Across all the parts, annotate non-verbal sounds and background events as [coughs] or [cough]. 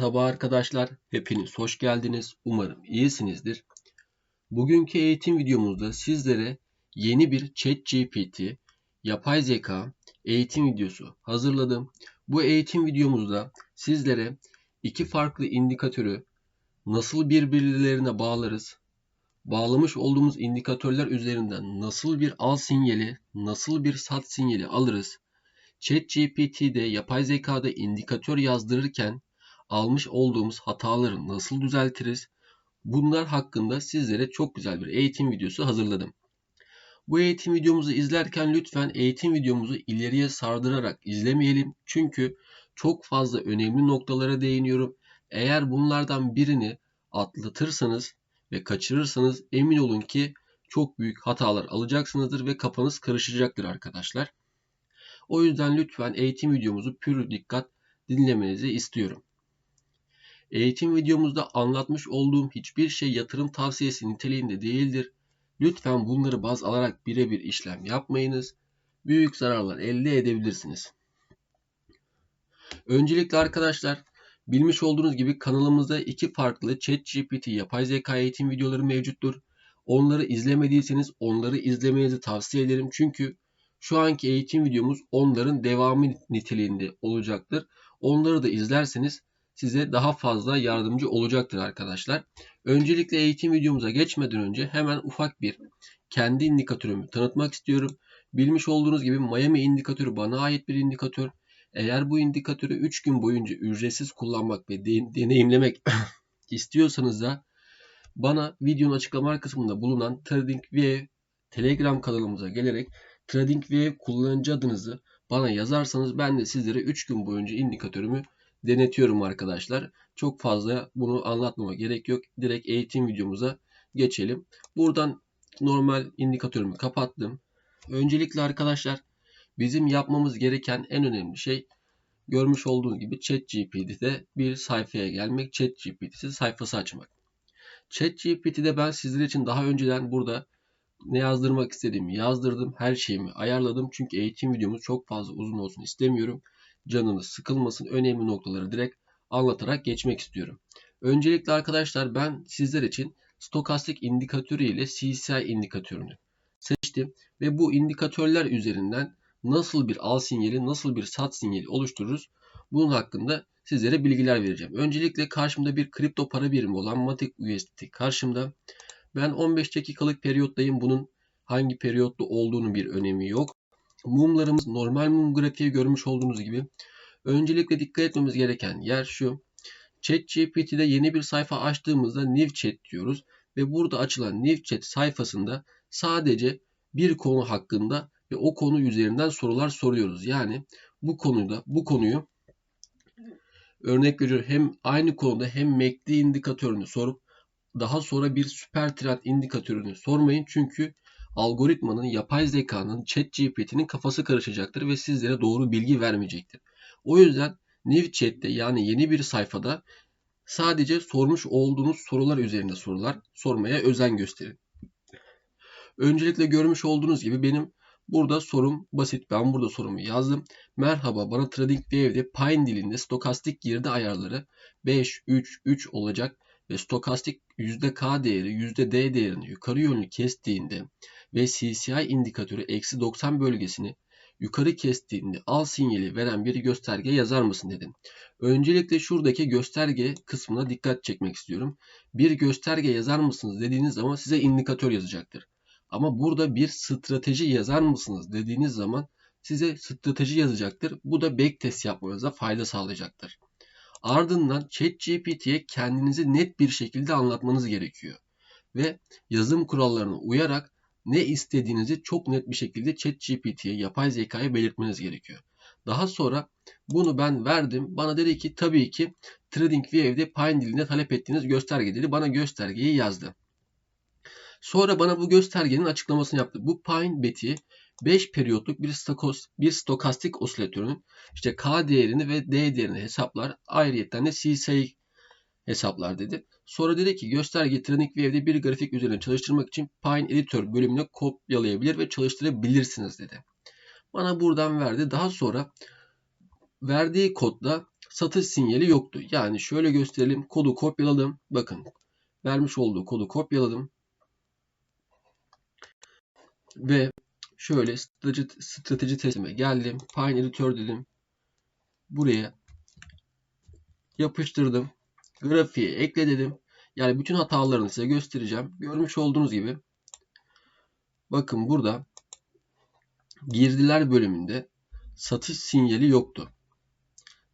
Merhaba arkadaşlar, hepiniz hoş geldiniz. Umarım iyisinizdir. Bugünkü eğitim videomuzda sizlere yeni bir ChatGPT yapay zeka eğitim videosu hazırladım. Bu eğitim videomuzda sizlere iki farklı indikatörü nasıl birbirlerine bağlarız, bağlamış olduğumuz indikatörler üzerinden nasıl bir al sinyali, nasıl bir sat sinyali alırız, ChatGPT'de yapay zekada indikatör yazdırırken almış olduğumuz hataları nasıl düzeltiriz? Bunlar hakkında sizlere çok güzel bir eğitim videosu hazırladım. Bu eğitim videomuzu izlerken lütfen eğitim videomuzu ileriye sardırarak izlemeyelim. Çünkü çok fazla önemli noktalara değiniyorum. Eğer bunlardan birini atlatırsanız ve kaçırırsanız emin olun ki çok büyük hatalar alacaksınızdır ve kafanız karışacaktır arkadaşlar. O yüzden lütfen eğitim videomuzu pür dikkat dinlemenizi istiyorum. Eğitim videomuzda anlatmış olduğum hiçbir şey yatırım tavsiyesi niteliğinde değildir. Lütfen bunları baz alarak birebir işlem yapmayınız. Büyük zararlar elde edebilirsiniz. Öncelikle arkadaşlar bilmiş olduğunuz gibi kanalımızda iki farklı ChatGPT yapay zeka eğitim videoları mevcuttur. Onları izlemediyseniz onları izlemenizi tavsiye ederim. Çünkü şu anki eğitim videomuz onların devamı niteliğinde olacaktır. Onları da izlerseniz size daha fazla yardımcı olacaktır arkadaşlar. Öncelikle eğitim videomuza geçmeden önce hemen ufak bir kendi indikatörümü tanıtmak istiyorum. Bilmiş olduğunuz gibi Miami indikatörü bana ait bir indikatör. Eğer bu indikatörü 3 gün boyunca ücretsiz kullanmak ve deneyimlemek [coughs] istiyorsanız da bana videonun açıklama kısmında bulunan TradingView Telegram kanalımıza gelerek TradingView kullanıcı adınızı bana yazarsanız ben de sizlere 3 gün boyunca indikatörümü denetiyorum arkadaşlar. Çok fazla bunu anlatmama gerek yok. Direkt eğitim videomuza geçelim. Buradan normal indikatörümü kapattım. Öncelikle arkadaşlar bizim yapmamız gereken en önemli şey görmüş olduğunuz gibi ChatGPT'de bir sayfaya gelmek, ChatGPT'si sayfası açmak. ChatGPT'de ben sizler için daha önceden burada ne yazdırmak istediğimi yazdırdım. Her şeyimi ayarladım. Çünkü eğitim videomuz çok fazla uzun olsun istemiyorum canınız sıkılmasın önemli noktaları direkt anlatarak geçmek istiyorum. Öncelikle arkadaşlar ben sizler için stokastik indikatörü ile CCI indikatörünü seçtim ve bu indikatörler üzerinden nasıl bir al sinyali, nasıl bir sat sinyali oluştururuz bunun hakkında sizlere bilgiler vereceğim. Öncelikle karşımda bir kripto para birimi olan Matic USDT karşımda. Ben 15 dakikalık periyottayım. Bunun hangi periyotta olduğunu bir önemi yok. Mumlarımız normal mum grafiği görmüş olduğunuz gibi. Öncelikle dikkat etmemiz gereken yer şu. ChatGPT'de yeni bir sayfa açtığımızda New Chat diyoruz. Ve burada açılan New Chat sayfasında sadece bir konu hakkında ve o konu üzerinden sorular soruyoruz. Yani bu konuda bu konuyu örnek veriyorum hem aynı konuda hem MACD indikatörünü sorup daha sonra bir süper trend indikatörünü sormayın. Çünkü algoritmanın, yapay zekanın, chat GPT'nin kafası karışacaktır ve sizlere doğru bilgi vermeyecektir. O yüzden New Chat'te yani yeni bir sayfada sadece sormuş olduğunuz sorular üzerinde sorular sormaya özen gösterin. Öncelikle görmüş olduğunuz gibi benim burada sorum basit. Ben burada sorumu yazdım. Merhaba bana TradingView'de Pine dilinde stokastik girdi ayarları 5, 3, 3 olacak ve stokastik %K değeri %D değerini yukarı yönlü kestiğinde ve CCI indikatörü eksi 90 bölgesini yukarı kestiğinde al sinyali veren bir gösterge yazar mısın dedim. Öncelikle şuradaki gösterge kısmına dikkat çekmek istiyorum. Bir gösterge yazar mısınız dediğiniz zaman size indikatör yazacaktır. Ama burada bir strateji yazar mısınız dediğiniz zaman size strateji yazacaktır. Bu da backtest yapmanıza fayda sağlayacaktır. Ardından ChatGPT'ye kendinizi net bir şekilde anlatmanız gerekiyor. Ve yazım kurallarına uyarak ne istediğinizi çok net bir şekilde ChatGPT'ye, yapay zekaya belirtmeniz gerekiyor. Daha sonra bunu ben verdim. Bana dedi ki tabii ki TradingView'de Pine dilinde talep ettiğiniz gösterge dedi. Bana göstergeyi yazdı. Sonra bana bu göstergenin açıklamasını yaptı. Bu Pine beti 5 periyotluk bir, stokos, bir stokastik osilatörün işte K değerini ve D değerini hesaplar. Ayrıyeten de CSI hesaplar dedi. Sonra dedi ki gösterge Tronic Wave'de bir grafik üzerine çalıştırmak için Pine Editor bölümüne kopyalayabilir ve çalıştırabilirsiniz dedi. Bana buradan verdi. Daha sonra verdiği kodda satış sinyali yoktu. Yani şöyle gösterelim. Kodu kopyaladım. Bakın vermiş olduğu kodu kopyaladım. Ve şöyle strateji, strateji testime geldim. Pine Editor dedim. Buraya yapıştırdım. Grafiğe ekle dedim. Yani bütün hatalarını size göstereceğim. Görmüş olduğunuz gibi bakın burada girdiler bölümünde satış sinyali yoktu.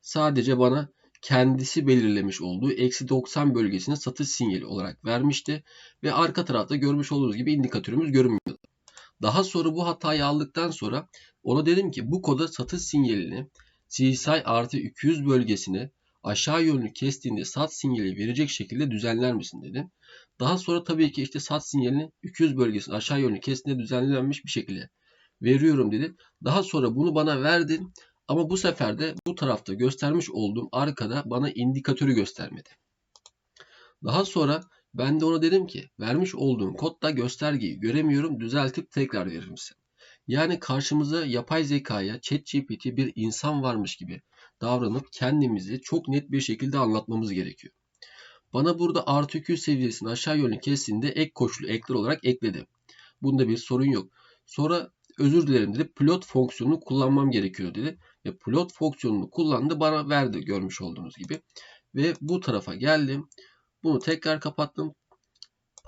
Sadece bana kendisi belirlemiş olduğu eksi 90 bölgesine satış sinyali olarak vermişti. Ve arka tarafta görmüş olduğunuz gibi indikatörümüz görünmüyordu. Daha sonra bu hatayı aldıktan sonra ona dedim ki bu koda satış sinyalini CSI artı 200 bölgesine aşağı yönlü kestiğinde sat sinyali verecek şekilde düzenler misin dedim. Daha sonra tabii ki işte sat sinyalini 200 bölgesine aşağı yönlü kestiğinde düzenlenmiş bir şekilde veriyorum dedi. Daha sonra bunu bana verdin ama bu sefer de bu tarafta göstermiş olduğum arkada bana indikatörü göstermedi. Daha sonra ben de ona dedim ki vermiş olduğun kodda göstergeyi göremiyorum düzeltip tekrar verir misin? Yani karşımıza yapay zekaya ChatGPT bir insan varmış gibi davranıp kendimizi çok net bir şekilde anlatmamız gerekiyor. Bana burada artı 200 seviyesini aşağı yönlü kestiğinde ek koşulu ekler olarak ekledi. Bunda bir sorun yok. Sonra özür dilerim dedi. Plot fonksiyonunu kullanmam gerekiyor dedi. Ve plot fonksiyonunu kullandı bana verdi görmüş olduğunuz gibi. Ve bu tarafa geldim. Bunu tekrar kapattım.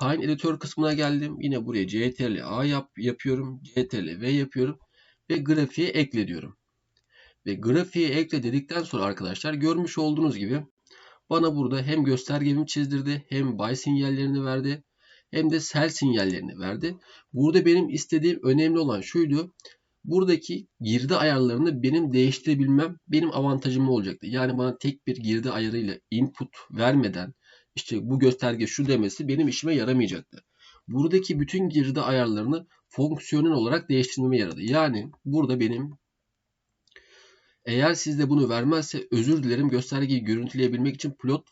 Pine editör kısmına geldim. Yine buraya CTRL A yap, yapıyorum. CTRL V yapıyorum. Ve grafiğe ekle diyorum. Ve grafiğe ekle dedikten sonra arkadaşlar görmüş olduğunuz gibi bana burada hem göstergemi çizdirdi hem buy sinyallerini verdi hem de sell sinyallerini verdi. Burada benim istediğim önemli olan şuydu. Buradaki girdi ayarlarını benim değiştirebilmem benim avantajım olacaktı. Yani bana tek bir girdi ayarıyla input vermeden işte bu gösterge şu demesi benim işime yaramayacaktı. Buradaki bütün girdi ayarlarını fonksiyonel olarak değiştirmeme yaradı. Yani burada benim eğer sizde bunu vermezse özür dilerim göstergeyi görüntüleyebilmek için plot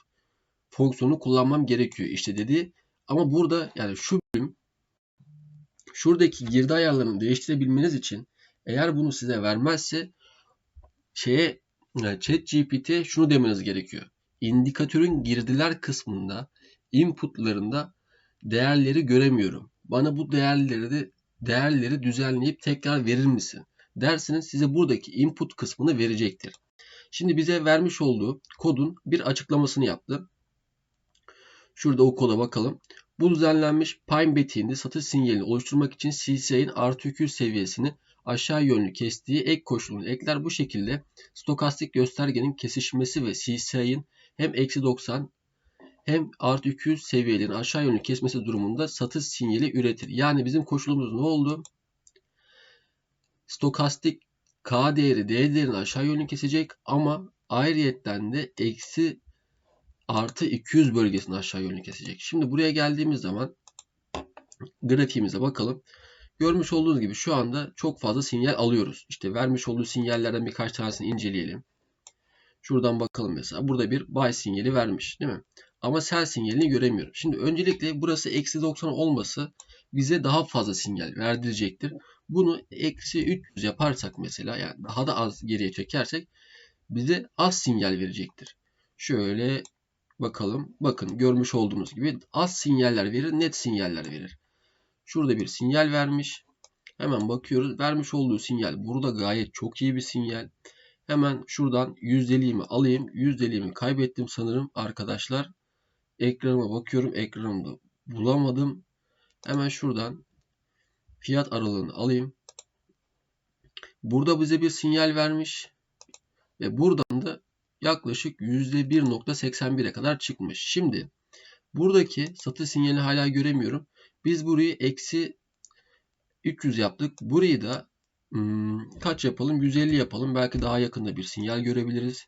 fonksiyonu kullanmam gerekiyor işte dedi. Ama burada yani şu bölüm şuradaki girdi ayarlarını değiştirebilmeniz için eğer bunu size vermezse şeye yani chat GPT şunu demeniz gerekiyor. İndikatörün girdiler kısmında inputlarında değerleri göremiyorum. Bana bu değerleri de değerleri düzenleyip tekrar verir misin? Dersiniz size buradaki input kısmını verecektir. Şimdi bize vermiş olduğu kodun bir açıklamasını yaptı. Şurada o koda bakalım. Bu düzenlenmiş Pine Betty'inde satış sinyalini oluşturmak için CCI'nin artı 200 seviyesini aşağı yönlü kestiği ek koşulunu ekler. Bu şekilde stokastik göstergenin kesişmesi ve CCI'nin hem eksi 90 hem artı 200 seviyelerin aşağı yönlü kesmesi durumunda satış sinyali üretir. Yani bizim koşulumuz ne oldu? Stokastik K değeri D değerini aşağı yönlü kesecek ama ayrıyetten de eksi artı 200 bölgesini aşağı yönlü kesecek. Şimdi buraya geldiğimiz zaman grafiğimize bakalım. Görmüş olduğunuz gibi şu anda çok fazla sinyal alıyoruz. İşte vermiş olduğu sinyallerden birkaç tanesini inceleyelim. Şuradan bakalım mesela. Burada bir buy sinyali vermiş değil mi? Ama sell sinyalini göremiyorum. Şimdi öncelikle burası eksi 90 olması bize daha fazla sinyal verdirecektir. Bunu eksi 300 yaparsak mesela yani daha da az geriye çekersek bize az sinyal verecektir. Şöyle bakalım. Bakın görmüş olduğunuz gibi az sinyaller verir, net sinyaller verir. Şurada bir sinyal vermiş. Hemen bakıyoruz. Vermiş olduğu sinyal burada gayet çok iyi bir sinyal. Hemen şuradan yüzdeliğimi alayım. Yüzdeliğimi kaybettim sanırım arkadaşlar. Ekranıma bakıyorum. Ekranımda bulamadım. Hemen şuradan fiyat aralığını alayım. Burada bize bir sinyal vermiş. Ve buradan da yaklaşık %1.81'e kadar çıkmış. Şimdi buradaki satış sinyali hala göremiyorum. Biz burayı eksi 300 yaptık. Burayı da hmm, kaç yapalım? 150 yapalım. Belki daha yakında bir sinyal görebiliriz.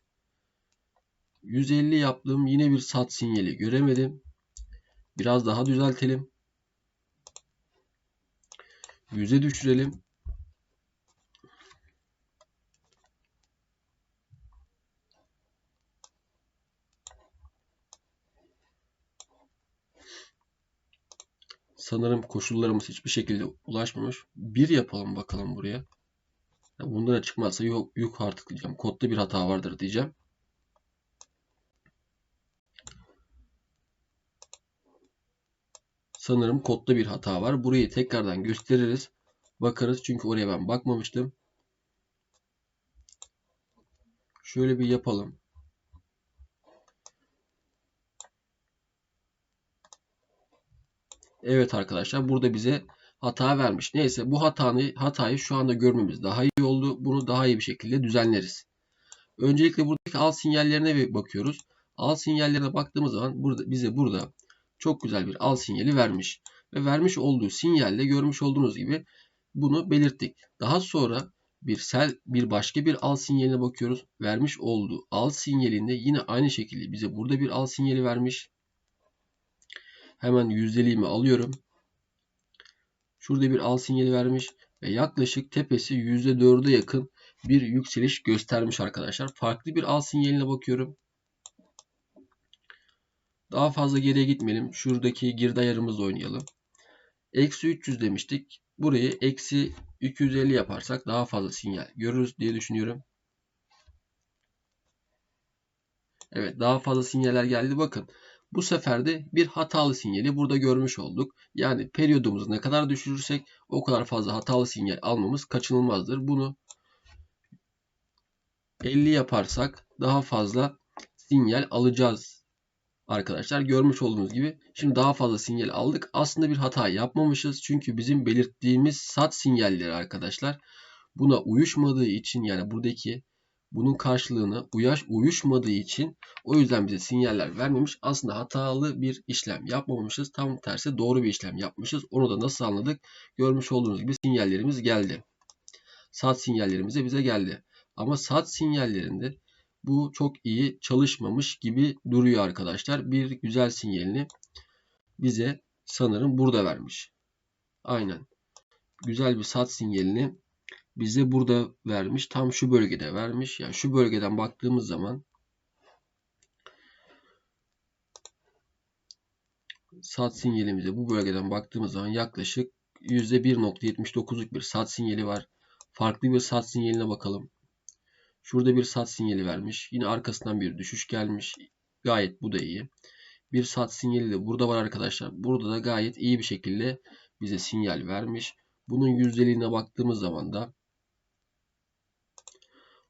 150 yaptım. Yine bir sat sinyali göremedim. Biraz daha düzeltelim. 100'e düşürelim. Sanırım koşullarımız hiçbir şekilde ulaşmamış. Bir yapalım bakalım buraya. Bundan çıkmazsa yok, yukarı tıklayacağım. Kodda bir hata vardır diyeceğim. Sanırım kodda bir hata var. Burayı tekrardan gösteririz. Bakarız çünkü oraya ben bakmamıştım. Şöyle bir yapalım. Evet arkadaşlar burada bize hata vermiş. Neyse bu hatanı, hatayı şu anda görmemiz daha iyi oldu. Bunu daha iyi bir şekilde düzenleriz. Öncelikle buradaki al sinyallerine bir bakıyoruz. Al sinyallerine baktığımız zaman burada bize burada çok güzel bir al sinyali vermiş. Ve vermiş olduğu sinyalle görmüş olduğunuz gibi bunu belirttik. Daha sonra bir sel bir başka bir al sinyaline bakıyoruz. Vermiş olduğu al sinyalinde yine aynı şekilde bize burada bir al sinyali vermiş. Hemen yüzdeliğimi alıyorum. Şurada bir al sinyali vermiş ve yaklaşık tepesi %4'e yakın bir yükseliş göstermiş arkadaşlar. Farklı bir al sinyaline bakıyorum. Daha fazla geriye gitmeyelim. Şuradaki girdi ayarımızla oynayalım. Eksi 300 demiştik. Burayı eksi 250 yaparsak daha fazla sinyal görürüz diye düşünüyorum. Evet daha fazla sinyaller geldi. Bakın bu sefer de bir hatalı sinyali burada görmüş olduk. Yani periyodumuzu ne kadar düşürürsek o kadar fazla hatalı sinyal almamız kaçınılmazdır. Bunu 50 yaparsak daha fazla sinyal alacağız arkadaşlar. Görmüş olduğunuz gibi şimdi daha fazla sinyal aldık. Aslında bir hata yapmamışız. Çünkü bizim belirttiğimiz sat sinyalleri arkadaşlar buna uyuşmadığı için yani buradaki bunun karşılığına uyaş uyuşmadığı için o yüzden bize sinyaller vermemiş. Aslında hatalı bir işlem yapmamışız. Tam tersi doğru bir işlem yapmışız. Onu da nasıl anladık? Görmüş olduğunuz gibi sinyallerimiz geldi. Saat sinyallerimiz de bize geldi. Ama saat sinyallerinde bu çok iyi çalışmamış gibi duruyor arkadaşlar. Bir güzel sinyalini bize sanırım burada vermiş. Aynen. Güzel bir sat sinyalini bize burada vermiş. Tam şu bölgede vermiş. Yani şu bölgeden baktığımız zaman sat sinyalimize bu bölgeden baktığımız zaman yaklaşık %1.79'luk bir sat sinyali var. Farklı bir sat sinyaline bakalım. Şurada bir sat sinyali vermiş. Yine arkasından bir düşüş gelmiş. Gayet bu da iyi. Bir sat sinyali de burada var arkadaşlar. Burada da gayet iyi bir şekilde bize sinyal vermiş. Bunun yüzdeliğine baktığımız zaman da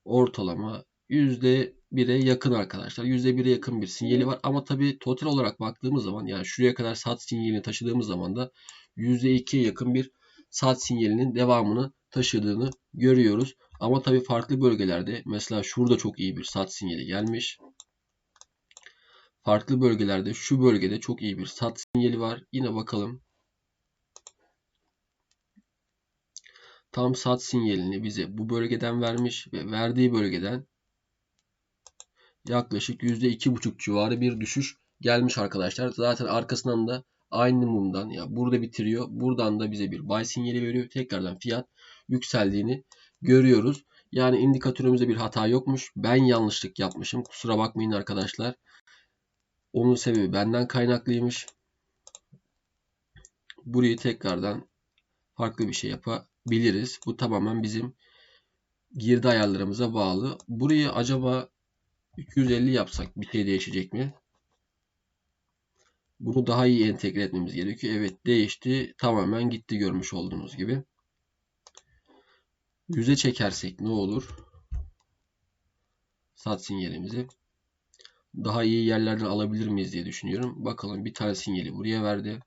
ortalama %1'e yakın arkadaşlar. %1'e yakın bir sinyali var. Ama tabi total olarak baktığımız zaman yani şuraya kadar sat sinyalini taşıdığımız zaman da %2'ye yakın bir sat sinyalinin devamını taşıdığını görüyoruz. Ama tabii farklı bölgelerde mesela şurada çok iyi bir sat sinyali gelmiş. Farklı bölgelerde şu bölgede çok iyi bir sat sinyali var. Yine bakalım. Tam sat sinyalini bize bu bölgeden vermiş ve verdiği bölgeden yaklaşık %2,5 civarı bir düşüş gelmiş arkadaşlar. Zaten arkasından da aynı mumdan ya burada bitiriyor. Buradan da bize bir buy sinyali veriyor. Tekrardan fiyat yükseldiğini görüyoruz. Yani indikatörümüzde bir hata yokmuş. Ben yanlışlık yapmışım. Kusura bakmayın arkadaşlar. Onun sebebi benden kaynaklıymış. Burayı tekrardan farklı bir şey yapabiliriz. Bu tamamen bizim girdi ayarlarımıza bağlı. Burayı acaba 250 yapsak bir şey değişecek mi? Bunu daha iyi entegre etmemiz gerekiyor. Evet değişti. Tamamen gitti görmüş olduğunuz gibi. Yüze çekersek ne olur? Sat sinyalimizi. Daha iyi yerlerden alabilir miyiz diye düşünüyorum. Bakalım bir tane sinyali buraya verdi.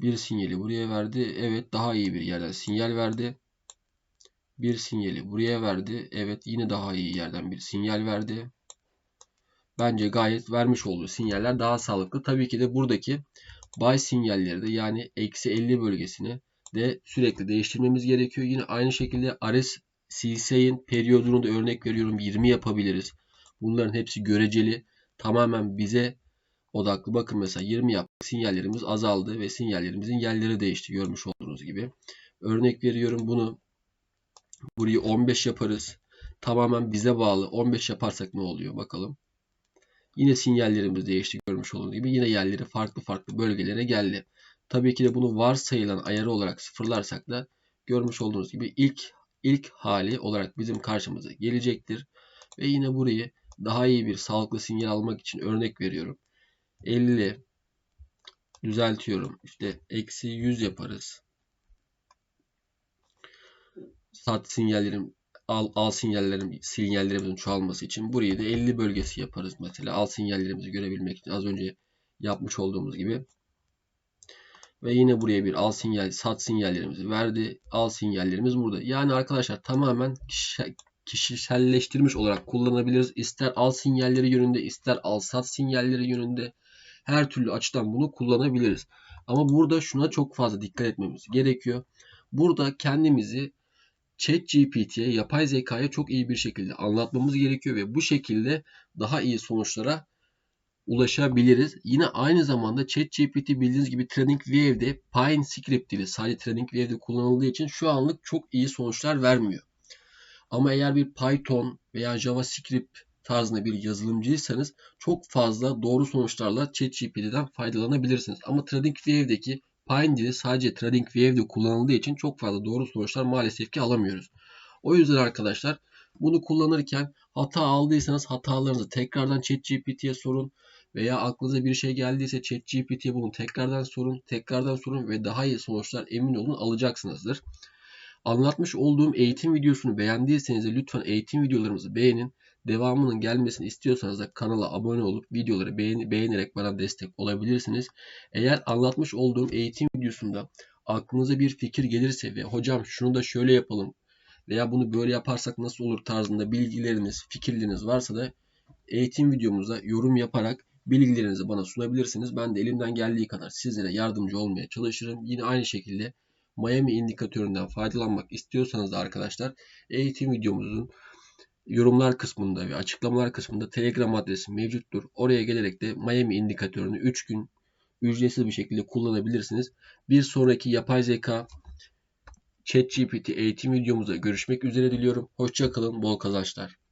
Bir sinyali buraya verdi. Evet daha iyi bir yerden sinyal verdi. Bir sinyali buraya verdi. Evet yine daha iyi yerden bir sinyal verdi. Bence gayet vermiş olduğu sinyaller daha sağlıklı. Tabii ki de buradaki buy sinyalleri de yani eksi 50 bölgesini de sürekli değiştirmemiz gerekiyor. Yine aynı şekilde RS CSA'in periyodunu da örnek veriyorum 20 yapabiliriz. Bunların hepsi göreceli. Tamamen bize odaklı. Bakın mesela 20 yaptık. Sinyallerimiz azaldı ve sinyallerimizin yerleri değişti. Görmüş olduğunuz gibi. Örnek veriyorum bunu burayı 15 yaparız. Tamamen bize bağlı. 15 yaparsak ne oluyor? Bakalım. Yine sinyallerimiz değişti görmüş olduğunuz gibi. Yine yerleri farklı farklı bölgelere geldi. Tabii ki de bunu varsayılan ayarı olarak sıfırlarsak da görmüş olduğunuz gibi ilk ilk hali olarak bizim karşımıza gelecektir. Ve yine burayı daha iyi bir sağlıklı sinyal almak için örnek veriyorum. 50 düzeltiyorum. İşte eksi 100 yaparız. Sat sinyallerim al, al sinyallerim sinyallerimizin çoğalması için burayı da 50 bölgesi yaparız mesela. Al sinyallerimizi görebilmek için az önce yapmış olduğumuz gibi. Ve yine buraya bir al sinyal, sat sinyallerimizi verdi. Al sinyallerimiz burada. Yani arkadaşlar tamamen kişiselleştirmiş olarak kullanabiliriz. İster al sinyalleri yönünde, ister al sat sinyalleri yönünde her türlü açıdan bunu kullanabiliriz. Ama burada şuna çok fazla dikkat etmemiz gerekiyor. Burada kendimizi ChatGPT'ye, yapay zekaya çok iyi bir şekilde anlatmamız gerekiyor ve bu şekilde daha iyi sonuçlara ulaşabiliriz. Yine aynı zamanda ChatGPT bildiğiniz gibi TradingView'de Pine Script dili sadece TradingView'de kullanıldığı için şu anlık çok iyi sonuçlar vermiyor. Ama eğer bir Python veya JavaScript tarzında bir yazılımcıysanız çok fazla doğru sonuçlarla ChatGPT'den faydalanabilirsiniz. Ama TradingView'deki Pine dili sadece TradingView'de kullanıldığı için çok fazla doğru sonuçlar maalesef ki alamıyoruz. O yüzden arkadaşlar bunu kullanırken hata aldıysanız hatalarınızı tekrardan ChatGPT'ye sorun veya aklınıza bir şey geldiyse ChatGPT'ye bunu tekrardan sorun, tekrardan sorun ve daha iyi sonuçlar emin olun alacaksınızdır. Anlatmış olduğum eğitim videosunu beğendiyseniz de lütfen eğitim videolarımızı beğenin. Devamının gelmesini istiyorsanız da kanala abone olup videoları beğen beğenerek bana destek olabilirsiniz. Eğer anlatmış olduğum eğitim videosunda aklınıza bir fikir gelirse ve hocam şunu da şöyle yapalım veya bunu böyle yaparsak nasıl olur tarzında bilgileriniz, fikirleriniz varsa da eğitim videomuza yorum yaparak bilgilerinizi bana sunabilirsiniz. Ben de elimden geldiği kadar sizlere yardımcı olmaya çalışırım. Yine aynı şekilde Miami indikatöründen faydalanmak istiyorsanız da arkadaşlar eğitim videomuzun yorumlar kısmında ve açıklamalar kısmında Telegram adresi mevcuttur. Oraya gelerek de Miami indikatörünü 3 gün ücretsiz bir şekilde kullanabilirsiniz. Bir sonraki yapay zeka ChatGPT eğitim videomuzda görüşmek üzere diliyorum. Hoşçakalın, bol kazançlar.